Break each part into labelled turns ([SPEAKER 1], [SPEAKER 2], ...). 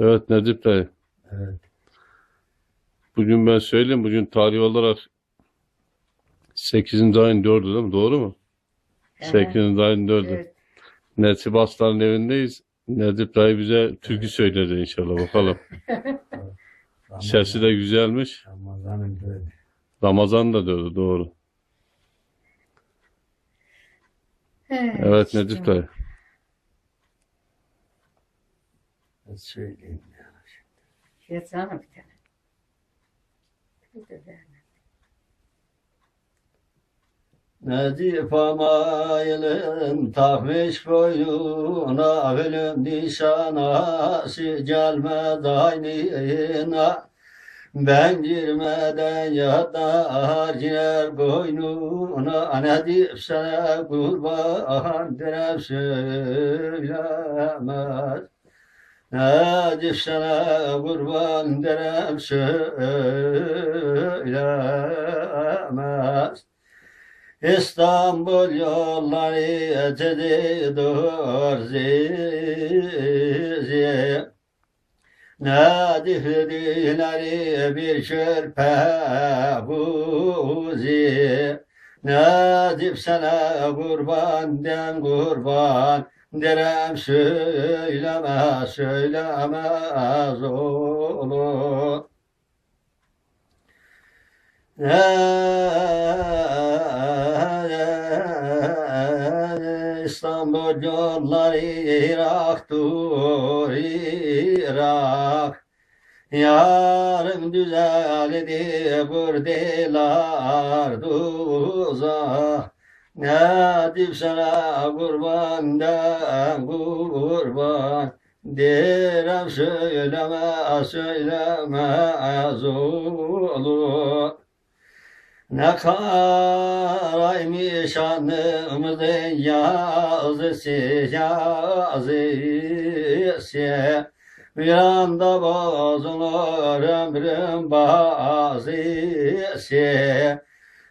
[SPEAKER 1] Evet Necip dayı.
[SPEAKER 2] Evet.
[SPEAKER 1] Bugün ben söyleyeyim. Bugün tarih olarak 8. ayın 4'ü değil mi? Doğru mu? 8. ayın 4'ü.
[SPEAKER 3] Evet.
[SPEAKER 1] Necip Aslan'ın evindeyiz. Necip dayı bize türkü söyledi inşallah. Bakalım. Sesi de güzelmiş.
[SPEAKER 2] Ramazan'ın böyle.
[SPEAKER 1] Ramazan da diyordu. Doğru. Evet Necip dayı.
[SPEAKER 2] Söyleyeyim ya.
[SPEAKER 3] Yazsana bir tane. Bir de ver.
[SPEAKER 2] Necip amayılın takmış boynuna ölüm nişanası gelmez aynına ben girmeden yatar girer boynuna Necip sana kurban derem söylemez Necip sana kurban derem söylemez. İstanbul yolları ötedidir zizi. Nadifdileri bir şörpe buzi. Nadif sana kurban den kurban Derem söyleme söylemez olur. İstanbul yolları Irak'tur Irak. Yarım düzeldi buradalar tuzak Nedip sana? Kurban da kurban. Derem söyleme söylemez olur. Ne karaymış anımızın yazısı yazısı Bir anda bozulur ömrüm bazısı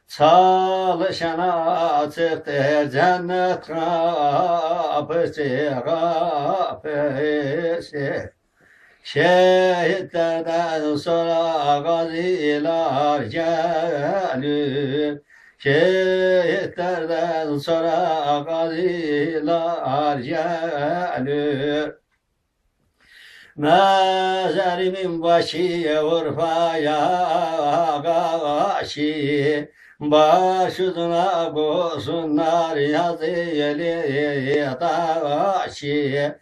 [SPEAKER 2] Çalışana çıktı cennet kapısı kapısı Şehitlerden sonra gaziler gelir. Şehitlerden sonra gaziler gelir. Mezarimin başı Urfa'ya karşı Başına kosunlar yazılı taşı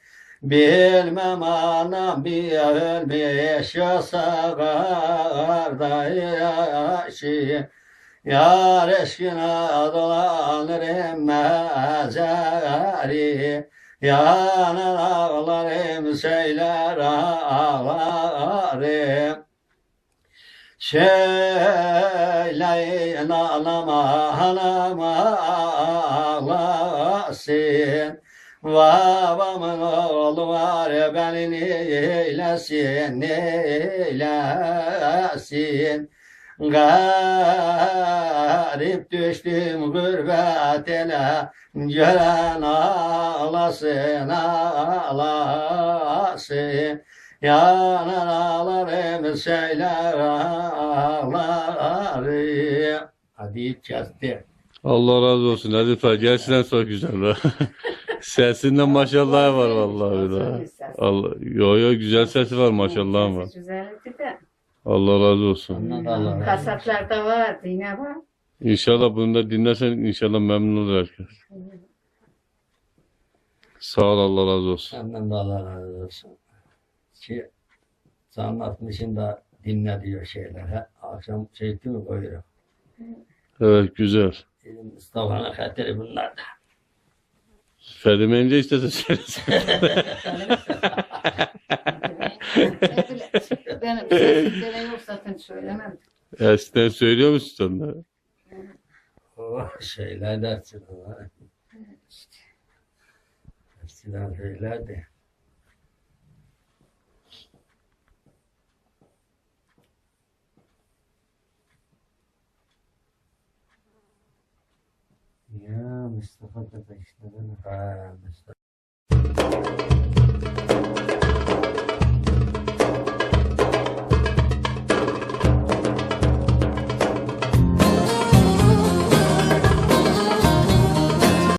[SPEAKER 2] Bilmem anam bir ölmüş yasa kardeşi Yar eşkine dolanırım mezari. Yanan ağlarım söyler ağlarım Söyleyin ağlama ağlama ağlasın Babamın oğlu var beni neylesin neylesin Garip düştüm gurbetine Gören ağlasın ağlasın Yanar ağlarım söyler ağlarım Hadi kesti.
[SPEAKER 1] Allah razı olsun Necip dayı. Gerçekten çok güzel. Sesinden maşallah var vallahi daha. Allah, yo yo güzel sesi var maşallah var.
[SPEAKER 3] Güzellikti de.
[SPEAKER 1] Allah razı olsun.
[SPEAKER 2] Da Allah razı olsun.
[SPEAKER 3] Kasaplarda var, yine var.
[SPEAKER 1] İnşallah bunu da dinlersen inşallah memnun olur herkes. Sağ ol Allah razı olsun.
[SPEAKER 2] Senden de Allah razı olsun. Ki anlatmışın da dinle diyor şeyler. He, akşam şey mi koyuyor.
[SPEAKER 1] Evet güzel.
[SPEAKER 2] Mustafa'nın hatırı bunlar da.
[SPEAKER 1] Fadime ince istese söylesin.
[SPEAKER 3] Benim sesimde yok zaten söylemem.
[SPEAKER 1] Eskiden söylüyor musun sen de?
[SPEAKER 2] Oh, şeyler dersin. Eskiden söylerdi. Mustafa işte. Ha Mustafa.